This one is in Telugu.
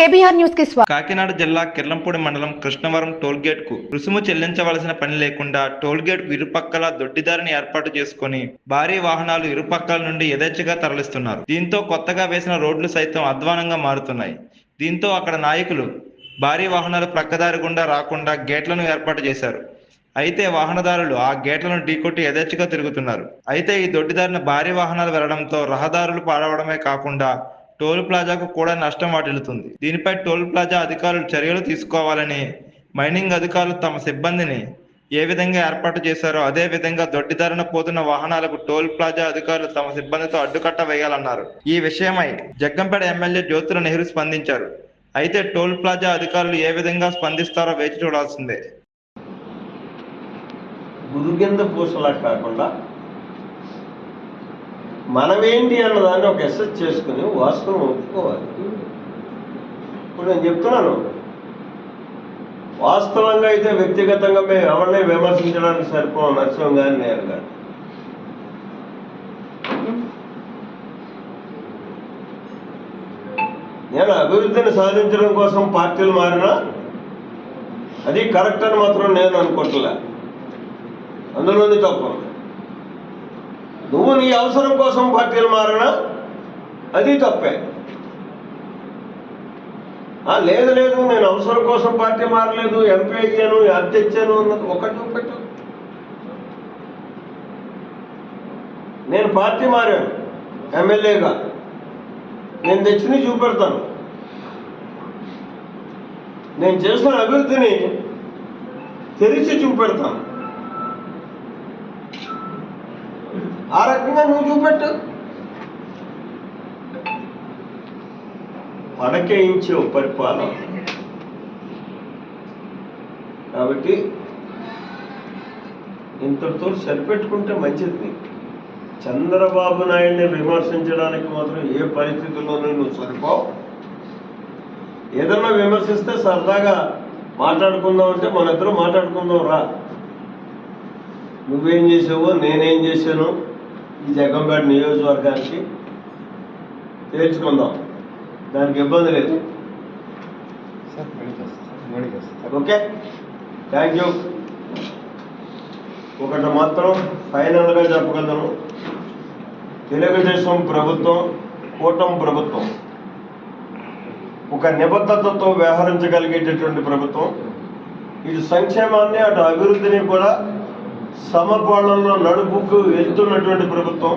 కేబీఆర్ న్యూస్కి కాకినాడ జిల్లా కిర్లంపూడి మండలం కృష్ణవరం టోల్గేట్కు రుసుము చెల్లించవలసిన పని లేకుండా టోల్గేట్ గేట్ ఇరుపక్కల దొడ్డిదారిని ఏర్పాటు చేసుకుని భారీ వాహనాలు ఇరుపక్కల నుండి యథేచ్ఛగా తరలిస్తున్నారు. దీంతో కొత్తగా వేసిన రోడ్లు సైతం అధ్వానంగా మారుతున్నాయి. దీంతో అక్కడ నాయకులు భారీ వాహనాలు ప్రక్కదారి గుండా రాకుండా గేట్లను ఏర్పాటు చేశారు. అయితే వాహనదారులు ఆ గేట్లను ఢీకొట్టి యథేచ్ఛగా తిరుగుతున్నారు. అయితే ఈ దొడ్డిదారిన భారీ వాహనాలు వెళ్ళడంతో రహదారులు పాడవడమే కాకుండా టోల్ ప్లాజాకు కూడా నష్టం వాటిల్లుతుంది. దీనిపై టోల్ ప్లాజా అధికారులు చర్యలు తీసుకోవాలని మైనింగ్ అధికారులు తమ సిబ్బందిని ఏ విధంగా ఏర్పాటు చేశారో అదే విధంగా దొడ్డిదారిన పోతున్న వాహనాలకు టోల్ ప్లాజా అధికారులు తమ సిబ్బందితో అడ్డుకట్ట వేయాలన్నారు. ఈ విషయమై జగ్గంపేట ఎమ్మెల్యే జ్యోతుల నెహ్రూ స్పందించారు. అయితే టోల్ ప్లాజా అధికారులు ఏ విధంగా స్పందిస్తారో వేచి చూడాల్సిందే. గురుగింద పూసలా కాకుండా మనమేంటి అన్నదాన్ని ఒక ఎస్ఎస్ చేసుకుని వాస్తవం ఒప్పుకోవాలి. ఇప్పుడు నేను చెప్తున్నాను. వాస్తవంగా అయితే వ్యక్తిగతంగా మేము ఎవరిని విమర్శించడానికి సరిపోం నరసింహం గారి నేను గారు. నేను అభివృద్ధిని సాధించడం కోసం పార్టీలు మారినా అది కరెక్ట్ అని మాత్రం నేను అనుకోవట్లే. అందులోని తప్పు ఉంది. నువ్వు నీ అవసరం కోసం పార్టీలు మారినా అది తప్పే. లేదు లేదు నేను అవసరం కోసం పార్టీ మారలేదు ఎంపీ అయ్యాను అది తెచ్చాను అన్నది ఒకటి ఒకటి. నేను పార్టీ మారాను ఎమ్మెల్యేగా. నేను తెచ్చిన చూపెడతాను. నేను చేసిన అభివృద్ధిని తెరిచి చూపెడతాను. ఆ రకంగా నువ్వు చూపెట్టు. పడకేయించే పరిపాలన కాబట్టి ఇంతటితో సరిపెట్టుకుంటే మంచిది. నీకు. చంద్రబాబు నాయుడిని విమర్శించడానికి మాత్రం ఏ పరిస్థితుల్లోనూ నువ్వు సరిపోవు. ఏదన్నా విమర్శిస్తే సరదాగా మాట్లాడుకుందాం అంటే మన ఇద్దరు మాట్లాడుకుందాం రా. నువ్వేం చేసావో నేనేం చేశాను ఈ జగంపేట నియోజకవర్గానికి తేల్చుకుందాం. దానికి ఇబ్బంది లేదు. ఓకే? Thank you. ఒకటి మాత్రం ఫైనల్గా చెప్పగలను. తెలుగుదేశం ప్రభుత్వం కూటమి ప్రభుత్వం ఒక నిబద్ధతతో వ్యవహరించగలిగేటటువంటి ప్రభుత్వం. ఇటు సంక్షేమాన్ని అటు అభివృద్ధిని కూడా సమపాలనలో నడుపుకు వెళ్తున్నటువంటి ప్రభుత్వం.